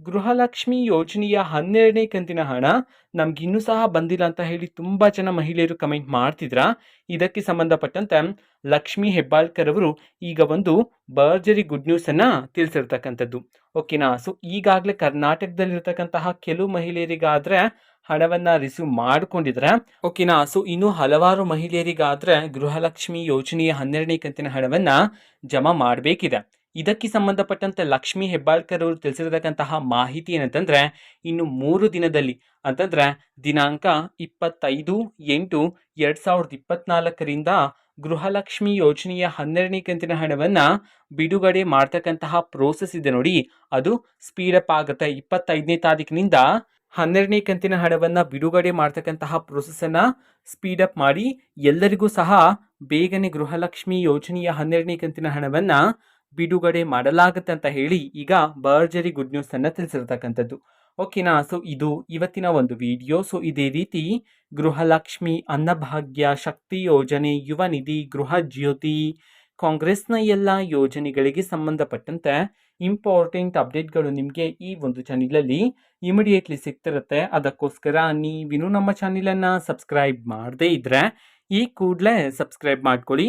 ಗೃಹಲಕ್ಷ್ಮಿ ಯೋಜನೆಯ ಹನ್ನೆರಡನೇ ಕಂತಿನ ಹಣ ನಮಗಿನ್ನೂ ಸಹ ಬಂದಿಲ್ಲ ಅಂತ ಹೇಳಿ ತುಂಬ ಜನ ಮಹಿಳೆಯರು ಕಮೆಂಟ್ ಮಾಡ್ತಿದ್ರ? ಇದಕ್ಕೆ ಸಂಬಂಧಪಟ್ಟಂತೆ ಲಕ್ಷ್ಮಿ ಹೆಬ್ಬಾಳ್ಕರ್ ಅವರು ಈಗ ಒಂದು ಭರ್ಜರಿ ಗುಡ್ ನ್ಯೂಸನ್ನು ತಿಳಿಸಿರ್ತಕ್ಕಂಥದ್ದು. ಓಕೆನಾ ಸೊ ಈಗಾಗಲೇ ಕರ್ನಾಟಕದಲ್ಲಿರ್ತಕ್ಕಂತಹ ಕೆಲವು ಮಹಿಳೆಯರಿಗಾದರೆ ಹಣವನ್ನು ರಿಸೀವ್ ಮಾಡಿಕೊಂಡಿದ್ರೆ ಓಕೆನಾ ಸೊ ಇನ್ನು ಹಲವಾರು ಮಹಿಳೆಯರಿಗಾದ್ರೆ ಗೃಹಲಕ್ಷ್ಮಿ ಯೋಜನೆಯ ಹನ್ನೆರಡನೇ ಕಂತಿನ ಹಣವನ್ನು ಜಮಾ ಮಾಡಬೇಕಿದೆ. ಇದಕ್ಕೆ ಸಂಬಂಧಪಟ್ಟಂತೆ ಲಕ್ಷ್ಮಿ ಹೆಬ್ಬಾಳ್ಕರ್ ಅವರು ತಿಳಿಸಿರತಕ್ಕಂತಹ ಮಾಹಿತಿ ಏನಂತಂದ್ರೆ, ಇನ್ನು ಮೂರು ದಿನದಲ್ಲಿ ಅಂತಂದ್ರೆ ದಿನಾಂಕ ಇಪ್ಪತ್ತೈದು ಎಂಟು ಎರಡ್ ಸಾವಿರದ ಇಪ್ಪತ್ನಾಲ್ಕರಿಂದ ಗೃಹಲಕ್ಷ್ಮಿ ಯೋಜನೆಯ ಹನ್ನೆರಡನೇ ಕಂತಿನ ಹಣವನ್ನ ಬಿಡುಗಡೆ ಮಾಡ್ತಕ್ಕಂತಹ ಪ್ರೋಸೆಸ್ ಇದೆ ನೋಡಿ. ಅದು ಸ್ಪೀಡಪ್ ಆಗುತ್ತೆ. ಇಪ್ಪತ್ತೈದನೇ ತಾರೀಕಿನಿಂದ ಹನ್ನೆರಡನೇ ಕಂತಿನ ಹಣವನ್ನ ಬಿಡುಗಡೆ ಮಾಡ್ತಕ್ಕಂತಹ ಸ್ಪೀಡ್ ಸ್ಪೀಡಪ್ ಮಾಡಿ ಎಲ್ಲರಿಗೂ ಸಹ ಬೇಗನೆ ಗೃಹಲಕ್ಷ್ಮಿ ಯೋಜನೆಯ ಹನ್ನೆರಡನೇ ಕಂತಿನ ಹಣವನ್ನ ಬಿಡುಗಡೆ ಮಾಡಲಾಗುತ್ತೆ ಅಂತ ಹೇಳಿ ಈಗ ಭರ್ಜರಿ ಗುಡ್ ನ್ಯೂಸ್ ಅನ್ನ ತಿಳಿಸಿರ್ತಕ್ಕಂಥದ್ದು. ಓಕೆನಾ ಸೊ ಇದು ಇವತ್ತಿನ ಒಂದು ವಿಡಿಯೋ ಸೊ ಇದೇ ರೀತಿ ಗೃಹಲಕ್ಷ್ಮಿ ಅನ್ನಭಾಗ್ಯ ಶಕ್ತಿ ಯೋಜನೆ, ಯುವ ನಿಧಿ, ಗೃಹ ಜ್ಯೋತಿ, ಕಾಂಗ್ರೆಸ್ನ ಎಲ್ಲ ಯೋಜನೆಗಳಿಗೆ ಸಂಬಂಧಪಟ್ಟಂತೆ ಇಂಪಾರ್ಟೆಂಟ್ ಅಪ್ಡೇಟ್ಗಳು ನಿಮಗೆ ಈ ಒಂದು ಚಾನಲಲ್ಲಿ ಇಮಿಡಿಯೇಟ್ಲಿ ಸಿಗ್ತಿರುತ್ತೆ. ಅದಕ್ಕೋಸ್ಕರ ನೀವಿನ್ನೂ ನಮ್ಮ ಚಾನಲನ್ನು ಸಬ್ಸ್ಕ್ರೈಬ್ ಮಾಡದೇ ಇದ್ದರೆ ಈ ಕೂಡಲೇ ಸಬ್ಸ್ಕ್ರೈಬ್ ಮಾಡ್ಕೊಳ್ಳಿ.